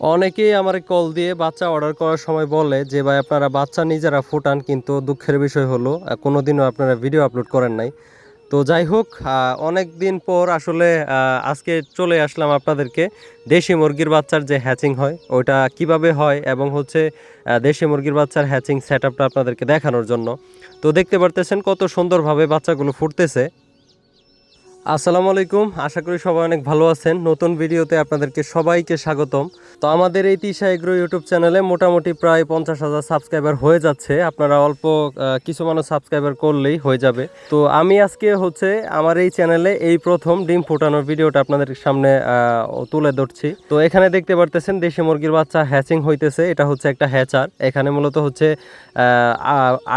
অনেকেই আমার কল দিয়ে বাচ্চা অর্ডার করার সময় বলে যে ভাই আপনারা বাচ্চা নিজেরা ফুটান কিন্তু দুঃখের বিষয় হলো আহ, কোনোদিনও আপনারা ভিডিও আপলোড করেন নাই। তো যাই হোক অনেক দিন পর আসলে আজকে চলে আসলাম আপনাদেরকে দেশি মুরগির বাচ্চার যে হ্যাচিং হয় ওইটা কীভাবে হয় এবং হচ্ছে দেশি মুরগির বাচ্চার হ্যাচিং সেট আপনাদেরকে দেখানোর জন্য। তো দেখতে পারতেছেন কত সুন্দরভাবে বাচ্চাগুলো ফুটতেছে। আসসালামু আলাইকুম। আশা করি সবাই অনেক ভালো আছেন। নতুন ভিডিওতে আপনাদেরকে সবাইকে স্বাগতম। তো আমাদের এই তিশা এগ্রো ইউটিউব চ্যানেলে মোটামুটি প্রায় পঞ্চাশ হাজার সাবস্ক্রাইবার হয়ে যাচ্ছে। আপনারা অল্প কিছু মানুষ সাবস্ক্রাইবার করলেই হয়ে যাবে। তো আমি আজকে হচ্ছে আমার এই চ্যানেলে এই প্রথম ডিম ফোটানোর ভিডিওটা আপনাদের সামনে তুলে ধরছি। তো এখানে দেখতে পারতেছেন দেশি মুরগির বাচ্চা হ্যাচিং হইতেছে। এটা হচ্ছে একটা হ্যাচার। এখানে মূলত হচ্ছে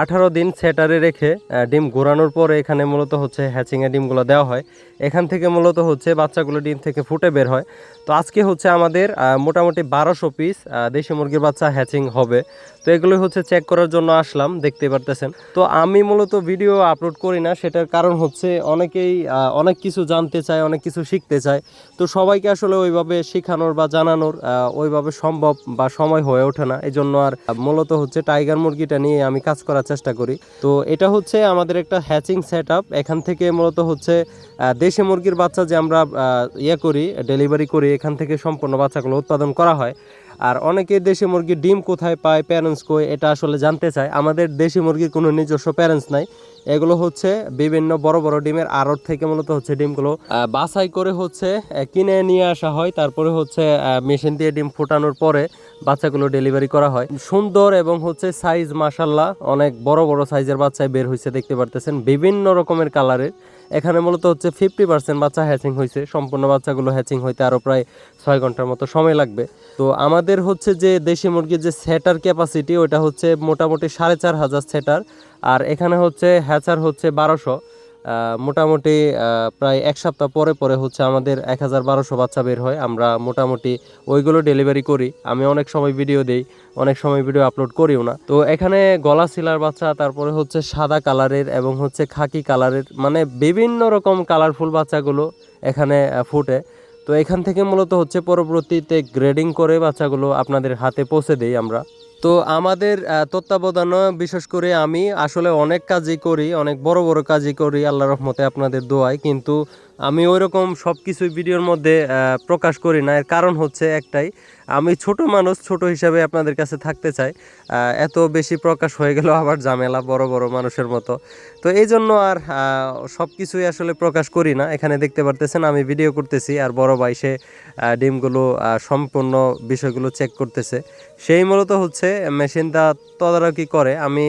আঠারো দিন সেটারে রেখে ডিম ঘোরানোর পরে এখানে মূলত হচ্ছে হ্যাচিংয়ে ডিমগুলো দেওয়া হয়। এখান থেকে মূলত হচ্ছে বাচ্চাগুলো ডিম থেকে ফুটে বের হয়। তো আজকে হচ্ছে আমাদের মোটামুটি বারোশো পিস দেশি মুরগির বাচ্চা হ্যাচিং হবে। তো এগুলো হচ্ছে চেক করার জন্য আসলাম, দেখতে পারতেছেন। তো আমি মূলত ভিডিও আপলোড করি না, সেটার কারণ হচ্ছে অনেকেই অনেক কিছু জানতে চায়, অনেক কিছু শিখতে চায়। তো সবাইকে আসলে ওইভাবে শেখানোর বা জানানোর ওইভাবে সম্ভব বা সময় হয়ে ওঠে না। এই জন্য আর মূলত হচ্ছে টাইগার মুরগিটা নিয়ে আমি কাজ করার চেষ্টা করি। তো এটা হচ্ছে আমাদের একটা হ্যাচিং সেট এখান থেকে মূলত হচ্ছে দেশি মুরগির বাচ্চা যে আমরা ইয়ে করি ডেলিভারি করি, এখান থেকে সম্পূর্ণ বাচ্চাগুলো উৎপাদন করা হয়। আর অনেকে দেশি মুরগির ডিম কোথায় পায় প্যারেন্টস কই, এটা আসলে জানতে চায়। আমাদের দেশি মুরগির কোনো নিজস্ব প্যারেন্টস নাই। এগুলো হচ্ছে বিভিন্ন বড় বড় ডিমের আড়ত থেকে মূলত হচ্ছে ডিমগুলো বাছাই করে হচ্ছে কিনে নিয়ে আসা হয়। তারপরে হচ্ছে মেশিন দিয়ে ডিম ফোটানোর পরে বাচ্চাগুলো ডেলিভারি করা হয়। সুন্দর এবং হচ্ছে সাইজ মাসাল্লাহ অনেক বড় বড় সাইজের বাচ্চায় বের হয়েছে দেখতে পারতেছেন। বিভিন্ন রকমের কালারের এখানে মূলত হচ্ছে ফিফটি পার্সেন্ট বাচ্চা হ্যাচিং হয়েছে সম্পূর্ণ বাচ্চাগুলো হ্যাচিং হইতে আরও প্রায় ছয় ঘণ্টার মতো সময় লাগবে। তো আমাদের হচ্ছে যে দেশি মুরগির যে সেটার ক্যাপাসিটি ওটা হচ্ছে মোটামুটি সাড়ে চার হাজার সেটার। আর এখানে হচ্ছে হ্যাচার হচ্ছে বারোশো। মোটামুটি প্রায় এক সপ্তাহ পরে পরে হচ্ছে আমাদের এক হাজার বারোশো বাচ্চা বের হয়। আমরা মোটামুটি ওইগুলো ডেলিভারি করি। আমি অনেক সময় ভিডিও দেই, অনেক সময় ভিডিও আপলোড করিও না। তো এখানে গলা সিলার বাচ্চা, তারপরে হচ্ছে সাদা কালারের এবং হচ্ছে খাকি কালারের মানে বিভিন্ন রকম কালারফুল বাচ্চাগুলো এখানে ফুটে। তো এখান থেকে মূলত হচ্ছে পরবর্তীতে গ্রেডিং করে বাচ্চাগুলো আপনাদের হাতে পৌঁছে দেই আমরা। তো আমাদের তত্ত্বাবধানে বিশেষ করে আমি আসলে অনেক কাজই করি, অনেক বড় বড় কাজই করি আল্লাহ রহমতে আপনাদের দোয়ায়। কিন্তু আমি ওই রকম সব কিছুই ভিডিওর মধ্যে প্রকাশ করি না। এর কারণ হচ্ছে একটাই, আমি ছোট মানুষ, ছোট হিসাবে আপনাদের কাছে থাকতে চাই। এত বেশি প্রকাশ হয়ে গেল আবার ঝামেলা বড় বড় মানুষের মতো। তো এই জন্য আর সব কিছুই আসলে প্রকাশ করি না। এখানে দেখতে পারতেছেন, আমি ভিডিও করতেছি আর বড় ভাই সে ডিমগুলো সম্পূর্ণ বিষয়গুলো চেক করতেছে। সেই মূলত হচ্ছে, মেশিনটা তদারকি করে। আমি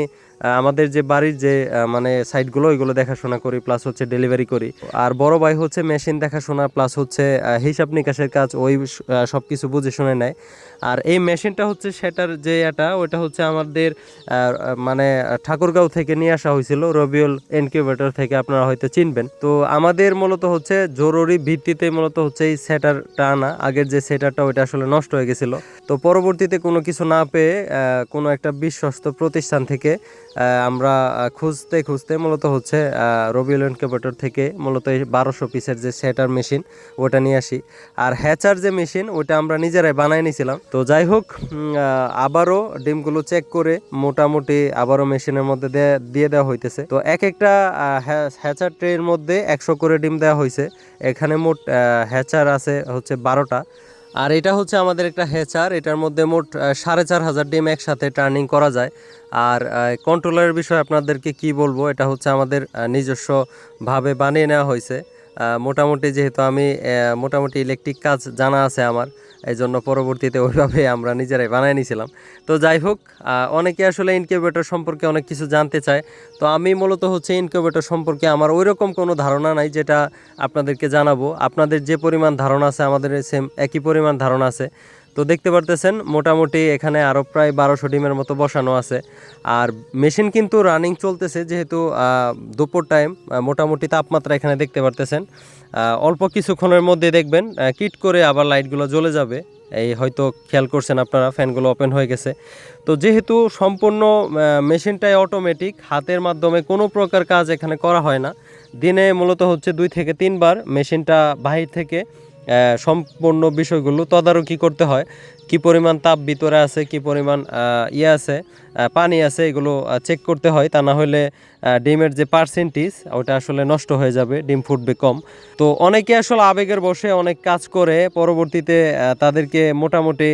আমাদের যে বাড়ির যে মানে সাইটগুলো, ওইগুলো দেখাশোনা করি প্লাস হচ্ছে ডেলিভারি করি। আর বড় ভাই হচ্ছে মেশিন দেখাশোনা প্লাস হচ্ছে হিসাব নিকাশের কাজ, ওই সব কিছু বুঝে শুনে নেয়। আর এই মেশিনটা হচ্ছে সেটার যে এটা, ওইটা হচ্ছে আমাদের মানে ঠাকুরগাঁও থেকে নিয়ে আসা হয়েছিল, রবিউল ইনকিউবেটর থেকে আপনারা হয়তো চিনবেন। তো আমাদের মূলত হচ্ছে জরুরি ভিত্তিতে মূলত হচ্ছে এই সেটারটা আনা। আগের যে সেটারটা, ওইটা আসলে নষ্ট হয়ে গেছিল। তো পরবর্তীতে কোনো কিছু না পেয়ে কোনো একটা বিশ্বস্ত প্রতিষ্ঠান থেকে আমরা খুঁজতে খুঁজতে মূলত হচ্ছে রবিউল ইনকিউবেটর থেকে মূলত এই বারোশো পিসের যে সেটার মেশিন, ওটা নিয়ে আসি। আর হ্যাচার যে মেশিন, ওটা আমরা নিজেরাই বানাই নিয়েছিলাম তো যাই হোক আবারও ডিমগুলো চেক করে মোটামুটি আবারও মেশিনের মধ্যে দিয়ে দেওয়া হইতেছে। তো এক একটা হ্যাচার ট্রের মধ্যে একশো করে ডিম দেওয়া হয়েছে এখানে মোট হ্যাচার আছে হচ্ছে বারোটা। আর এটা হচ্ছে আমাদের একটা হেচার এটার মধ্যে মোট সাড়ে চার হাজার ডিম একসাথে টার্নিং করা যায়। আর কন্ট্রোলারের বিষয়ে আপনাদেরকে কি বলব, এটা হচ্ছে আমাদের নিজস্বভাবে বানিয়ে নেওয়া হয়েছে। মোটামুটি যেহেতু আমি মোটামুটি ইলেকট্রিক কাজ জানা আছে আমার এই জন্য পরবর্তীতে ওইভাবে আমরা নিজেরাই বানিয়ে নিয়েছিলাম তো যাই হোক অনেকে আসলে ইনকিউবেটর সম্পর্কে অনেক কিছু জানতে চায়। তো আমি মূলত হচ্ছে ইনকিউবেটর সম্পর্কে আমার ওই রকম কোনো ধারণা নাই, যেটা আপনাদেরকে জানাব। আপনাদের যে পরিমাণ ধারণা আছে, আমাদের সেম একই পরিমাণ ধারণা আছে। তো দেখতে পারতেছেন, মোটামুটি এখানে আরও প্রায় বারোশো ডিমের মতো বসানো আছে। আর মেশিন কিন্তু রানিং চলতেছে যেহেতু দুপুর টাইম মোটামুটি তাপমাত্রা এখানে দেখতে পারতেছেন। অল্প কিছুক্ষণের মধ্যে দেখবেন কিট করে আবার লাইটগুলো জ্বলে যাবে। এই হয়তো খেয়াল করছেন আপনারা, ফ্যানগুলো ওপেন হয়ে গেছে। তো যেহেতু সম্পূর্ণ মেশিনটাই অটোমেটিক হাতের মাধ্যমে কোনো প্রকার কাজ এখানে করা হয় না। দিনে মূলত হচ্ছে দুই থেকে তিনবার মেশিনটা বাহির থেকে সম্পূর্ণ বিষয়গুলো তদারকি করতে হয়। কি পরিমাণ তাপ ভিতরে আছে, কি পরিমাণ ইয়ে আছে পানি আছে, এগুলো চেক করতে হয়। তা না হলে ডিমের যে পার্সেন্টেজ ওটা আসলে নষ্ট হয়ে যাবে, ডিম ফুটবে কম। তো অনেকে আসলে আবেগের বসে অনেক কাজ করে, পরবর্তীতে তাদেরকে মোটামুটি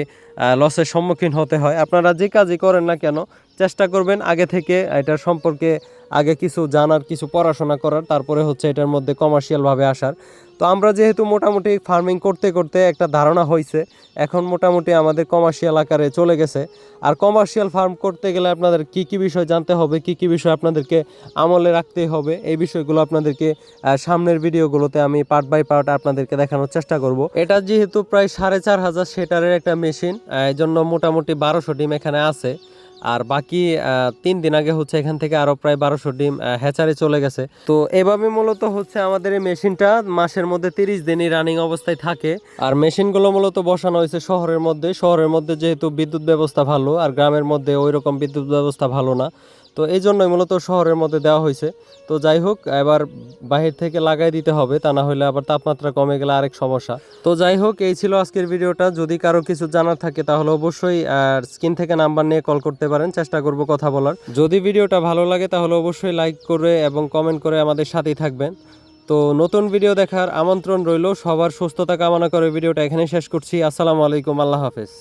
লসের সম্মুখীন হতে হয়। আপনারা যে কাজই করেন না কেন, চেষ্টা করবেন আগে থেকে এটার সম্পর্কে আগে কিছু জানার, কিছু পড়াশোনা করার, তারপরে হচ্ছে এটার মধ্যে কমার্শিয়ালভাবে আসার। তো আমরা যেহেতু মোটামুটি ফার্মিং করতে করতে একটা ধারণা হয়েছে এখন মোটামুটি আমাদের কমার্শিয়াল আকারে চলে গেছে। আর কমার্শিয়াল ফার্ম করতে গেলে আপনাদের কি কি বিষয় জানতে হবে, কি কি বিষয় আপনাদেরকে আমলে রাখতে হবে, এই বিষয়গুলো আপনাদেরকে সামনের ভিডিওগুলোতে আমি পার্ট বাই পার্ট আপনাদেরকে দেখানোর চেষ্টা করব। এটা যেহেতু প্রায় সাড়ে চার হাজার সেটারের একটা মেশিন এই জন্য মোটামুটি বারোশো ডিম এখানে আছে। আর বাকি তিন দিন আগে হচ্ছে এখান থেকে আরও প্রায় বারোশো ডিম হ্যাচারে চলে গেছে। তো এভাবে মূলত হচ্ছে আমাদের এই মেশিনটা মাসের মধ্যে তিরিশ দিনই রানিং অবস্থায় থাকে। আর মেশিনগুলো মূলত বসানো হয়েছে শহরের মধ্যে। শহরের মধ্যে যেহেতু বিদ্যুৎ ব্যবস্থা ভালো, আর গ্রামের মধ্যে ওই রকম বিদ্যুৎ ব্যবস্থা ভালো না। তো এই জন্যই মূলত শহরের মধ্যে দেওয়া হয়েছে। তো যাই হোক, এবার বাহির থেকে লাগাই দিতে হবে, তা না হলে আবার তাপমাত্রা কমে গেলে আরেক সমস্যা। তো যাই হোক, এই ছিল আজকের ভিডিওটা। যদি কারও কিছু জানার থাকে, তাহলে অবশ্যই স্ক্রিন থেকে নাম্বার নিয়ে কল করতে পারেন। চেষ্টা করব কথা বলার। যদি ভিডিওটা ভালো লাগে, তাহলে অবশ্যই লাইক করে এবং কমেন্ট করে আমাদের সাথেই থাকবেন। তো নতুন ভিডিও দেখার আমন্ত্রণ রইল। সবার সুস্থতা কামনা করে ভিডিওটা এখানে শেষ করছি। আসসালামু আলাইকুম। আল্লাহ হাফেজ।